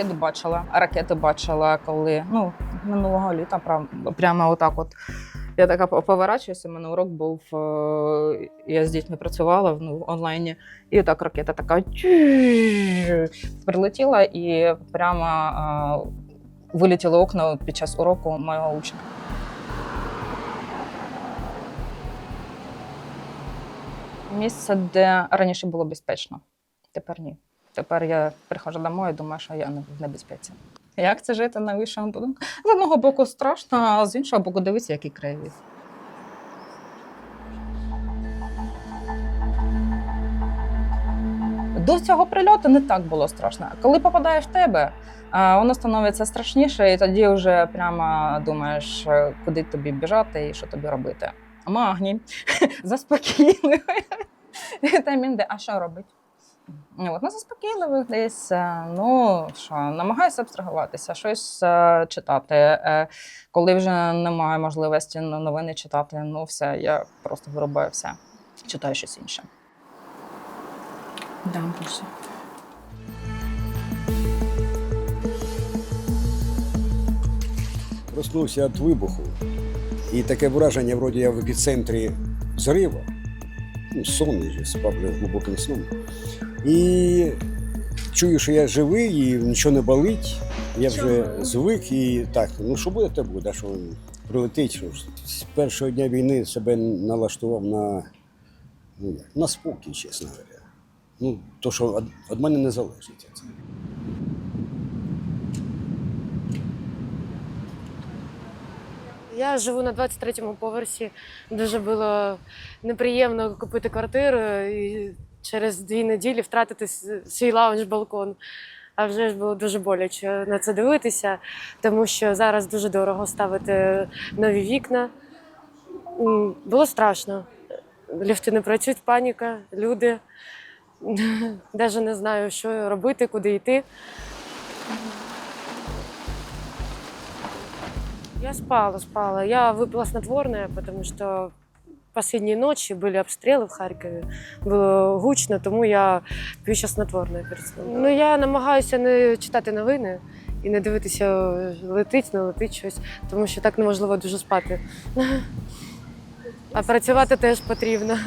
шахеди бачила, ракети бачила, коли ну, минулого літа прям, прямо отак от. Я така поворачуюся, у мене урок був, е, я з дітьми працювала ну, в онлайні, і так ракета така прилетіла і прямо е, вилетіли окна під час уроку моєго учня. Місце, де раніше було безпечно, тепер ні. Тепер я приходжу домой і думаю, що я в небезпеці. Як це жити на вищому будинку? З одного боку страшно, а з іншого боку, дивіться, який краєвид. До цього прильоту не так було страшно. Коли попадає в тебе, воно становиться страшніше, і тоді вже прямо думаєш, е, куди тобі біжати і що тобі робити. Магній, заспокійливий. Вітамін Д. А що робить? Ну, От, ну, заспокійливих десь, е, ну що, намагаюся абстрагуватися, щось е, читати. Е, коли вже немає можливості новини читати, ну все, я просто вирубаю все. Читаю щось інше. Да, більше. Проснувся від вибуху. І таке враження, вроді я в епіцентрі зриву. Ну, сонний же, спав вже глибоким сном. І чую, що я живий і нічого не болить. Я вже звик і так, ну що буде, те буде, що прилетить. Що. З першого дня війни себе налаштував на, ну, на спокій, чесно говоря. Ну, то, що від мене не залежить. Я живу на 23-му поверсі. Дуже було неприємно купити квартиру і через дві неділі втратити свій лаунж-балкон. А вже ж було дуже боляче на це дивитися, тому що зараз дуже дорого ставити нові вікна. Було страшно. Ліфти не працюють, паніка, люди. Навіть не знаю, що робити, куди йти. Я спала, спала. Я выпила снотворное, потому что последние ночи были обстріли в Харкові. Було гучно, тому я п'ю ще снотворне перед сном. Ну я намагаюся не читати новини і не дивитися, летить, не летить щось, тому що так неможливо дуже спати. А працювати теж потрібно.